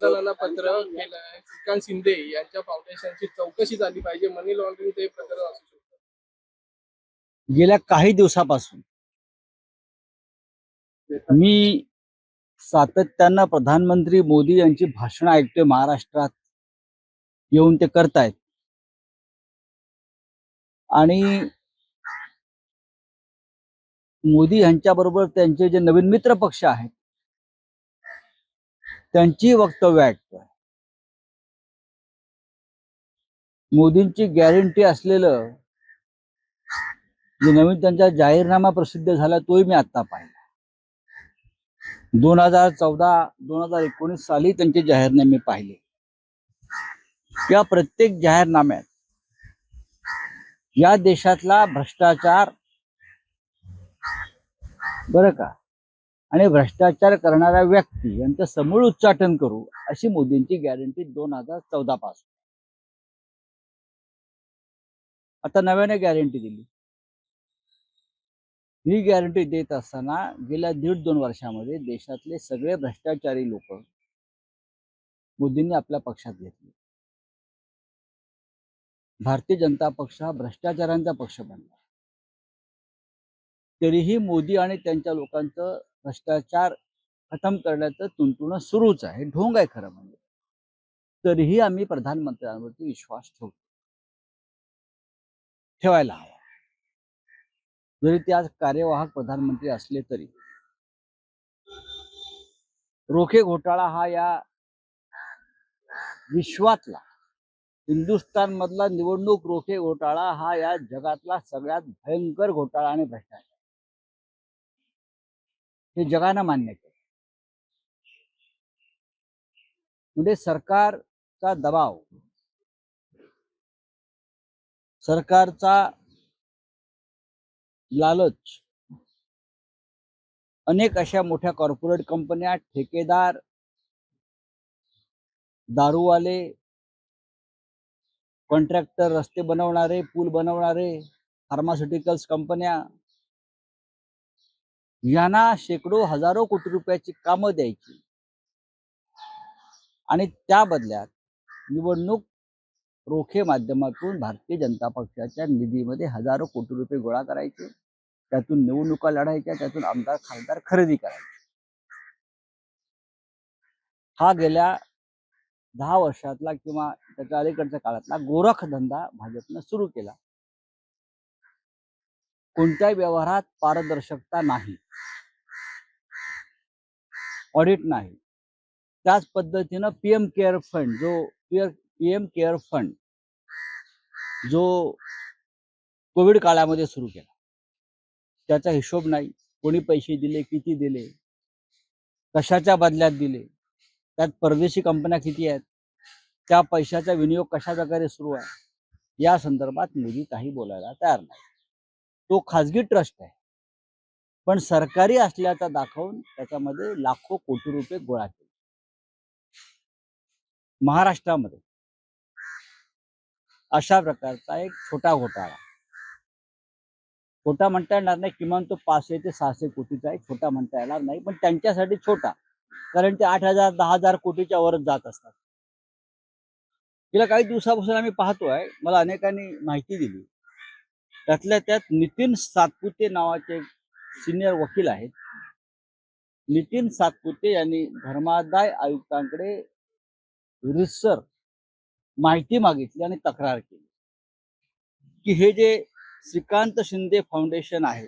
जणांना पत्र केलंय. श्रीकांत शिंदे यांच्या फाउंडेशनची चौकशी झाली पाहिजे. मनी लॉन्ड्रिंगचं हे प्रकरण असू शकतं. गेल्या काही दिवसापासून मी सातत्यानं प्रधानमंत्री मोदी यांची भाषणं ऐकतोय महाराष्ट्रात. येऊन ते करतायत. आणि मोदी यांच्याबरोबर त्यांचे जे नवीन मित्र पक्ष आहेत त्यांची वक्तव्य ऐकतोय. मोदींची गॅरंटी असलेलं जे नवीन त्यांचा जाहीरनामा प्रसिद्ध झाला तोही मी आता पाहिला. दोन हजार चौदा दोन हजार एकोणीस साली त्यांचे जाहीरनामे पाहिले. या प्रत्येक जाहीरनाम्यात या देशातला भ्रष्टाचार बरं का? आणि भ्रष्टाचार करणाऱ्या व्यक्ती यांचं समूळ उच्चाटन करू अशी मोदींची गॅरंटी दोन हजार चौदा पासून. आता नव्याने गॅरंटी दिली. ही गॅरंटी देत असताना गेल्या दीड दोन वर्षामध्ये देशातले सगळे भ्रष्टाचारी लोक मोदींनी आपल्या पक्षात घेतले. भारतीय जनता पक्ष हा भ्रष्टाचारांचा पक्ष बनला. तरीही मोदी आणि त्यांच्या लोकांचं भ्रष्टाचार खतम करण्याचं तुंतुणं सुरूच आहे. ढोंग आहे खरं म्हणजे. तरीही आम्ही प्रधानमंत्र्यांवरती विश्वास ठेवतो. ठेवायला हवा. जरी ते आज कार्यवाहक प्रधानमंत्री असले तरी. रोखे घोटाळा हा या विश्वातला हिंदुस्थान मधला निवडणूक रोखे घोटाळा हा या जगातला सगळ्यात भयंकर घोटाळा आणि भ्रष्टाचार. हे जगानं मान्य केलं. म्हणजे सरकारचा दबाव सरकारचा लालच अनेक अशा मोठ्या कॉर्पोरेट कंपन्या ठेकेदार दारूवाले कॉन्ट्रॅक्टर रस्ते बनवणारे पूल बनवणारे फार्मास्युटिकल्स कंपन्या यांना शेकडो हजारो कोटी रुपयाची कामं द्यायची. आणि त्या बदल्यात निवडणूक रोखे माध्यमातून भारतीय जनता पक्षाच्या निधीमध्ये हजारो कोटी रुपये गोळा करायचे. त्यातून निवडणुका लढायच्या त्यातून आमदार खासदार खरेदी करायचे. हा गेल्या दहा वर्षातला किंवा त्याच्या अलीकडच्या काळातला गोरखधंदा भाजपनं सुरू केला. कोणत्याही व्यवहारात पारदर्शकता नाही. ऑडिट नाही. त्याच पद्धतीनं पीएम केअर फंड जो पीएम केअर फंड जो कोविड काळामध्ये सुरू केला. त्याचा हिशोब नाही. कोणी पैसे दिले किती दिले कशाच्या बदल्यात दिले त्यात परदेशी कंपन्या किती आहेत त्या पैशाचा विनियोग कशा प्रकारे सुरू आहे या संदर्भात मोदी काही बोलायला तयार नाही तो खाजगी ट्रस्ट आहे. पण सरकारी असल्याचा दाखवून त्याच्यामध्ये लाखो कोटी रुपये गोळा केले. महाराष्ट्रामध्ये अशा प्रकारचा एक छोटा घोटाळा. छोटा म्हणता येणार नाही किमान तो पाचशे ते सहाशे कोटीचा आहे छोटा म्हणता येणार नाही पण त्यांच्यासाठी छोटा. कारण ते आठ हजार दहा हजार कोटीच्या वरच जात असतात. गेल्या काही दिवसापासून आम्ही पाहतोय मला अनेकांनी माहिती दिली. त्यातल्या त्यात नितीन सातपुते नावाचे सिनियर वकील आहेत. नितीन सातपुते यांनी धर्मादाय आयुक्तांकडे रिसर माहिती मागितली आणि तक्रार केली. की हे जे श्रीकांत शिंदे फाउंडेशन आहे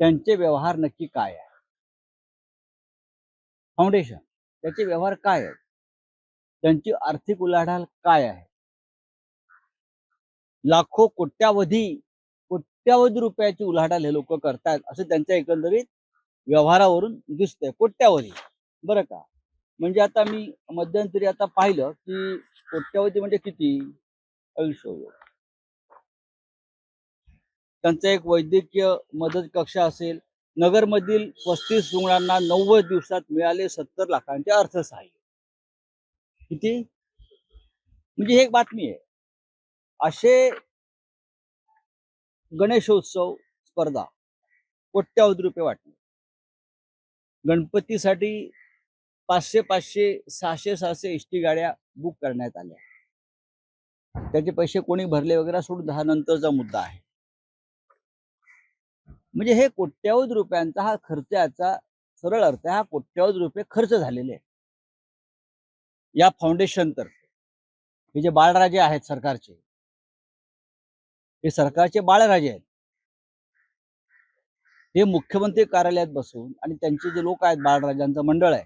त्यांचे व्यवहार नक्की काय आहे? फाउंडेशन त्याचे व्यवहार काय आहेत? त्यांची आर्थिक उलाढाल काय आहे? लाखो कोट्यावधी कोट्यावधी रुपयाची उलाढाल हे लोक करतायत असं त्यांच्या एकंदरीत व्यवहारावरून दिसतंय कोट्यावधी. बरं का? म्हणजे आता मी मध्यंतरी आता पाहिलं की कोट्यावधी म्हणजे किती? आयुष्य त्यांचा एक वैद्यकीय मदत कक्षा असेल नगरमधील पस्तीस रुग्णांना नव्वद दिवसात मिळाले सत्तर लाखांचे अर्थसहाय्य. किती? म्हणजे ही एक बातमी आहे. असे गणेशोत्सव स्पर्धा कोट्यावधी रुपये वाटले. गणपतीसाठी पाचशे पाचशे सहाशे सहाशे एस टी गाड्या बुक करण्यात आल्या. त्याचे पैसे कोणी भरले वगैरे सोडून हा नंतरचा मुद्दा आहे. म्हणजे हे कोट्यावधी रुपयांचा हा खर्चाचा सरळ अर्थ हा कोट्यावधी रुपये खर्च झालेले आहे या फाउंडेशन तर्फे. हे जे बाळराजे आहेत सरकारचे हे सरकारचे बाळराजे आहेत. हे मुख्यमंत्री कार्यालयात बसून आणि त्यांचे जे लोक आहेत बाळराजांचं मंडळ आहे.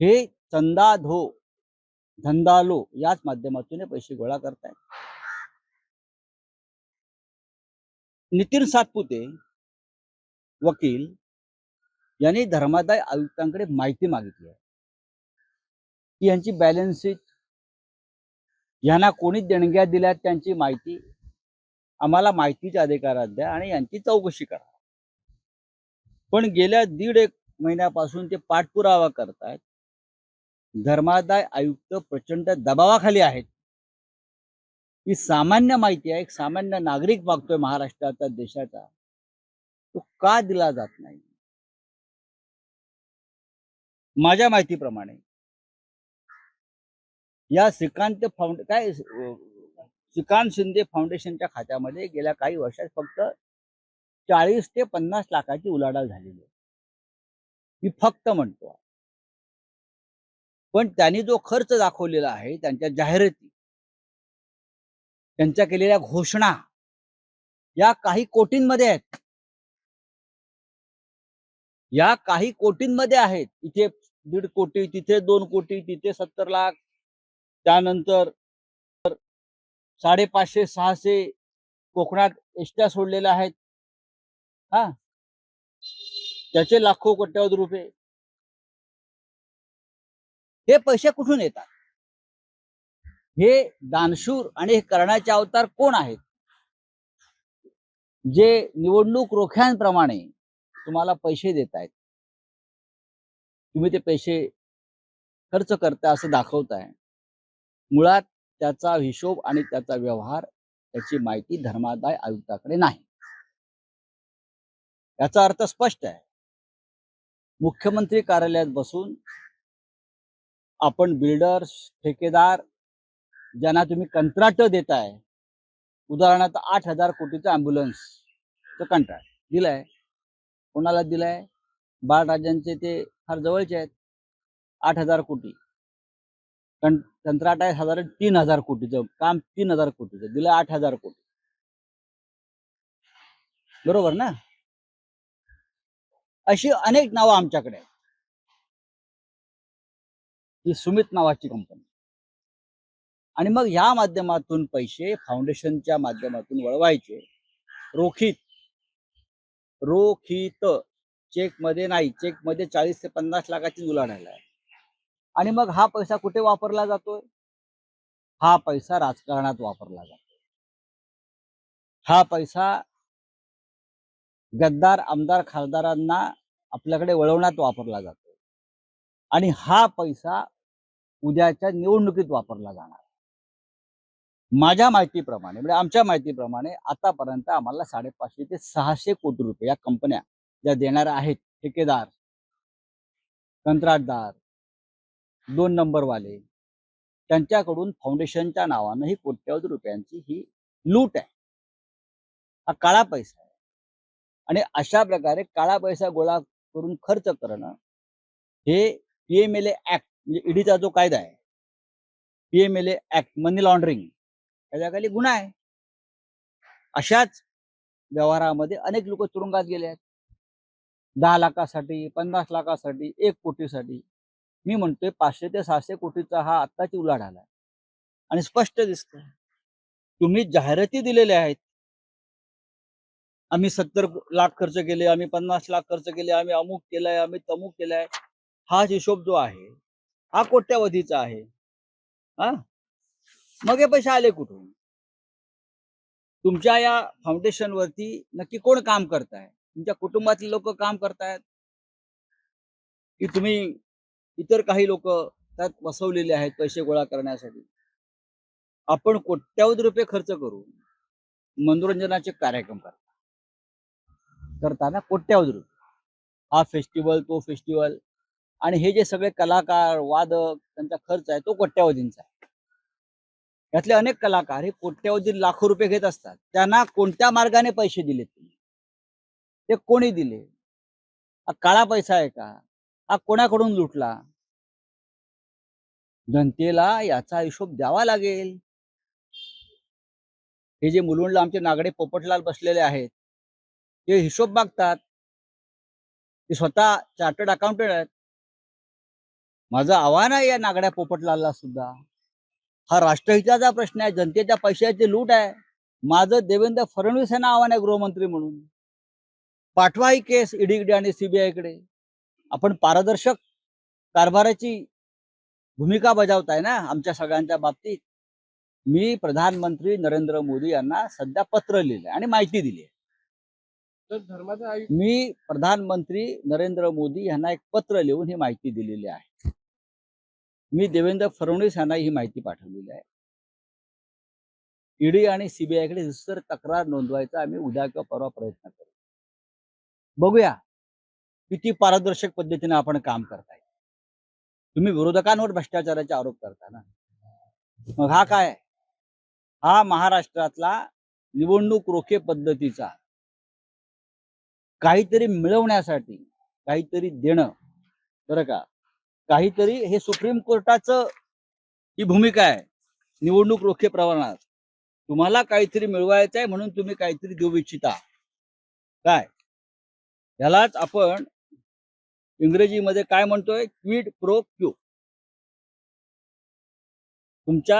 हे चंदा धो धंदा लो याच माध्यमातून हे पैसे गोळा करतायत. नितीन सातपुते वकील यांनी धर्मादाय आयुक्तांकडे माहिती मागितली आहे. की यांची बॅलन्स शीट यांना कोणी देणग्या दिल्यात त्यांची माहिती? आम्हाला माहितीच्या अधिकारात द्या आणि यांची चौकशी करा. पण गेल्या दीड एक महिन्यापासून ते पाठपुरावा करतायत. धर्मादाय आयुक्त प्रचंड दबावाखाली आहेत. ही सामान्य माहिती आहे एक सामान्य नागरिक मागतोय महाराष्ट्राचा देशाचा. तो का दिला जात नाही? माझ्या माहितीप्रमाणे या श्रीकांत फाउंड काय श्रीकांत शिंदे फाउंडेशनच्या खात्यामध्ये गेल्या काही वर्षात फक्त चाळीस ते पन्नास लाखाची उलाढाल झालेली आहे. मी फक्त म्हणतो पण त्यांनी जो खर्च दाखवलेला आहे त्यांच्या जाहिराती त्यांच्या केलेल्या घोषणा या काही कोटींमध्ये आहेत. या काही कोटींमध्ये आहेत. इथे दीड कोटी तिथे दोन कोटी तिथे सत्तर लाख त्यानंतर साडेपाचशे सहाशे कोकणात एसट्या सोडलेल्या आहेत. हा. त्याचे लाखो कोट्यावधी रुपये. हे पैसे कुठून येतात? हे दानशूर आणि हे करण्याचे अवतार कोण आहेत? जे निवडणूक रोख्यांप्रमाणे तुम्हाला पैसे देत आहेत. तुम्ही ते पैसे खर्च करता असं दाखवताय. मुळात त्याचा हिशोब आणि त्याचा व्यवहार त्याची माहिती धर्मादाय आयुक्ताकडे नाही. याचा अर्थ स्पष्ट आहे. मुख्यमंत्री कार्यालयात बसून आपण बिल्डर्स ठेकेदार ज्यांना तुम्ही कंत्राट देताय उदाहरणार्थ आठ हजार कोटीचं अँब्युलन्सचं कंत्राट दिलंय. कोणाला दिलंय? बाळराजांचे ते फार जवळचे आहेत. आठ हजार कोटी. कं कंत्राट आहे साधारण तीन हजार कोटीचं काम तीन हजार कोटीचं दिलं आठ हजार कोटी. बरोबर ना? अशी अनेक नावं आमच्याकडे आहेत. ही सुमित नावाची कंपनी आणि मग ह्या माध्यमातून पैसे फाउंडेशनच्या माध्यमातून वळवायचे. रोखीत. रोखीत. चेकमध्ये नाही चेकमध्ये चाळीस ते पन्नास लाखाची उलाढाल आहे. आणि मग हा पैसा कुठे वापरला जातोय? हा पैसा राजकारणात वापरला जातो हा पैसा गद्दार आमदार खासदारांना आपल्याकडे वळवण्यात वापरला जातो आणि हा पैसा उद्याच्या निवडणुकीत वापरला जाणार. माझ्या माहितीप्रमाणे म्हणजे आमच्या माहितीप्रमाणे आतापर्यंत आम्हाला साडेपाचशे ते सहाशे कोटी रुपये या कंपन्या ज्या देणाऱ्या आहेत ठेकेदार कंत्राटदार दोन नंबरवाले. त्यांच्याकडून फाउंडेशनच्या नावानं ही कोट्यावधी रुपयांची ही लूट आहे. हा काळा पैसा आहे. आणि अशा प्रकारे काळा पैसा गोळा करून खर्च करणं हे पीएमएलए ऍक्ट म्हणजे ईडीचा जो कायदा आहे. पीएमएलए ऍक्ट मनी लॉन्ड्रिंग त्याच्याखाली गुन्हा आहे. अशाच व्यवहारामध्ये अनेक लोक तुरुंगात गेले आहेत. दहा लाखासाठी पन्नास लाखासाठी एक कोटीसाठी. मी म्हणतोय पाचशे ते सहाशे कोटीचा हा आत्ताची उलाढाल आला आणि स्पष्ट दिसत तुम्ही जाहिराती दिलेल्या आहेत. आम्ही सत्तर लाख खर्च केले आम्ही पन्नास लाख खर्च केले आम्ही अमुक केलाय आम्ही तमुक केलाय. हा हिशोब जो आहे हा कोट्यावधीचा आहे. हा? मग हे पैसे आले कुठून? तुमच्या या फाउंडेशन वरती नक्की कोण काम करताय? तुमच्या कुटुंबातले लोक काम करतायत? की तुम्ही इतर काही लोक त्यात फसवलेले आहेत पैसे गोळा करण्यासाठी. आपण कोट्यावधी रुपये खर्च करू मनोरंजनाचे कार्यक्रम करता. करताना कोट्यावधी रुपये. हा फेस्टिवल तो फेस्टिवल आणि हे जे सगळे कलाकार वादक त्यांचा खर्च आहे तो कोट्यावधींचा आहे. यातले अनेक कलाकार हे कोट्यावधी लाखो रुपये घेत असतात. त्यांना कोणत्या मार्गाने पैसे दिले तुम्ही? ते कोणी दिले? हा काळा पैसा आहे का? हा कोणाकडून लुटला? जनतेला याचा हिशोब द्यावा लागेल. हे जे मुलुंडला आमचे नागडे पोपटलाल बसलेले आहेत ते हिशोब मागतात. ते स्वतः चार्टर्ड अकाउंटंट आहेत. माझं आव्हान आहे या नागड्या पोपटलालला सुद्धा. हा राष्ट्रहिताचा प्रश्न आहे जनतेच्या पैशाची लूट आहे. माझं देवेंद्र फडणवीस यांना आव्हान आहे गृहमंत्री म्हणून. पाठवा ही केस ईडीकडे आणि सीबीआयकडे आपण पारदर्शक कारभाराची भूमिका बजावताय ना आमच्या सगळ्यांच्या बाबतीत. मी प्रधानमंत्री नरेंद्र मोदी यांना सध्या पत्र लिहिलंय आणि माहिती दिली आहे मी प्रधानमंत्री नरेंद्र मोदी यांना एक पत्र लिहून ही माहिती दिलेली आहे. मी देवेंद्र फडणवीस यांना ही माहिती पाठवलेली आहे. ईडी आणि सीबीआयकडे तक्रार नोंदवायचा आम्ही उद्या किंवा परवा प्रयत्न करू. बघूया. किती पारदर्शक पद्धतीने आपण काम करताय. तुम्ही विरोधकांवर भ्रष्टाचाराचे आरोप करता ना. मग हा काय? हा महाराष्ट्रातला निवडणूक रोखे पद्धतीचा काहीतरी मिळवण्यासाठी काहीतरी देणं. बरं का? काहीतरी हे सुप्रीम कोर्टाचं ही भूमिका आहे. निवडणूक रोखे प्रमाणात. तुम्हाला काहीतरी मिळवायचं आहे म्हणून तुम्ही काहीतरी देऊ इच्छिता. काय? यालाच आपण इंग्रजीमध्ये काय म्हणतोय? क्विड प्रो क्यू तुमच्या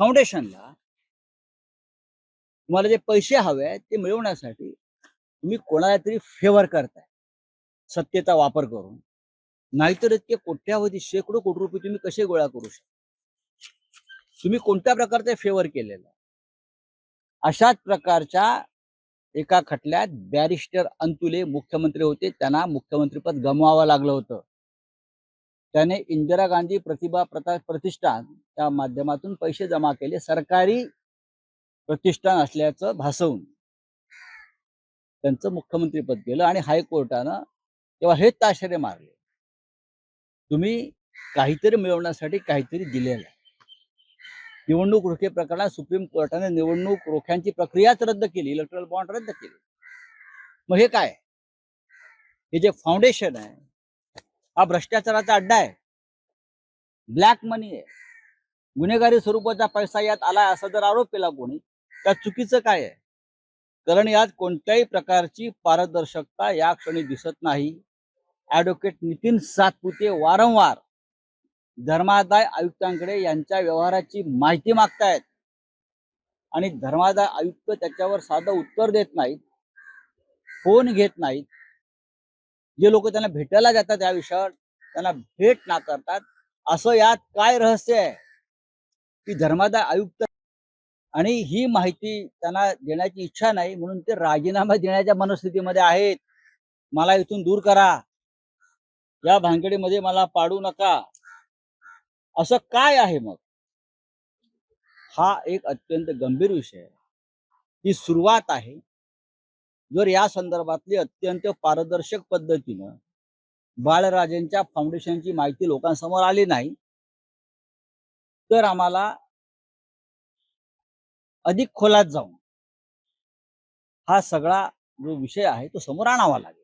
फाउंडेशनला तुम्हाला जे पैसे हवे आहेत ते मिळवण्यासाठी तुम्ही कोणाला तरी फेवर करताय. सत्तेचा वापर करून. नाहीतर इतके कोट्यावधी शेकडो कोटी रुपये तुम्ही कसे गोळा करू शकता? तुम्ही कोणत्या प्रकारचे फेवर केलेलं अशाच प्रकारच्या एका खटल्यात बॅरिस्टर अंतुले मुख्यमंत्री होते. त्यांना मुख्यमंत्रीपद गमवावं लागलं होतं. त्याने इंदिरा गांधी प्रतिभा प्रता प्रतिष्ठान त्या माध्यमातून पैसे जमा केले. सरकारी प्रतिष्ठान असल्याचं भासवून त्यांचं मुख्यमंत्रीपद केलं आणि हायकोर्टानं तेव्हा हे ताशेरे मारले. तुम्ही काहीतरी मिळवण्यासाठी काहीतरी दिलेलं आहे. निवडणूक रोखे प्रकरणात सुप्रीम कोर्टाने निवडणूक रोख्यांची प्रक्रियाच रद्द केली इलेक्ट्रल बॉन्ड रद्द केली. मग हे काय? हे जे फाउंडेशन आहे हा भ्रष्टाचाराचा अड्डा आहे. ब्लॅक मनी आहे. गुन्हेगारी स्वरूपाचा पैसा यात आला असा जर आरोप केला कोणी त्यात चुकीचं काय आहे? कारण यात कोणत्याही प्रकारची पारदर्शकता या क्षणी दिसत नाही. ऍडव्होकेट नितीन सातपुते वारंवार धर्मादाय आयुक्तांकडे यांच्या व्यवहाराची माहिती मागतायत. आणि धर्मादाय आयुक्त त्याच्यावर साधं उत्तर देत नाहीत फोन घेत नाहीत. जे लोक त्यांना भेटायला जातात या विषयावर त्यांना भेट नाकारतात असं यात काय रहस्य आहे? की धर्मादाय आयुक्त आणि ही माहिती त्यांना देण्याची इच्छा नाही म्हणून ते राजीनामा देण्याच्या मनस्थितीमध्ये आहेत. मला इथून दूर करा. या भानगडीमध्ये मला पाडू नका. असं काय आहे मग? हा एक अत्यंत गंभीर विषय आहे. ही सुरुवात आहे. जर या संदर्भातली अत्यंत पारदर्शक पद्धतीनं बाळराजेंच्या फाउंडेशनची माहिती लोकांसमोर आली नाही तर आम्हाला अधिक खोलात जाऊन हा सगळा जो विषय आहे तो समोर आणावा लागेल.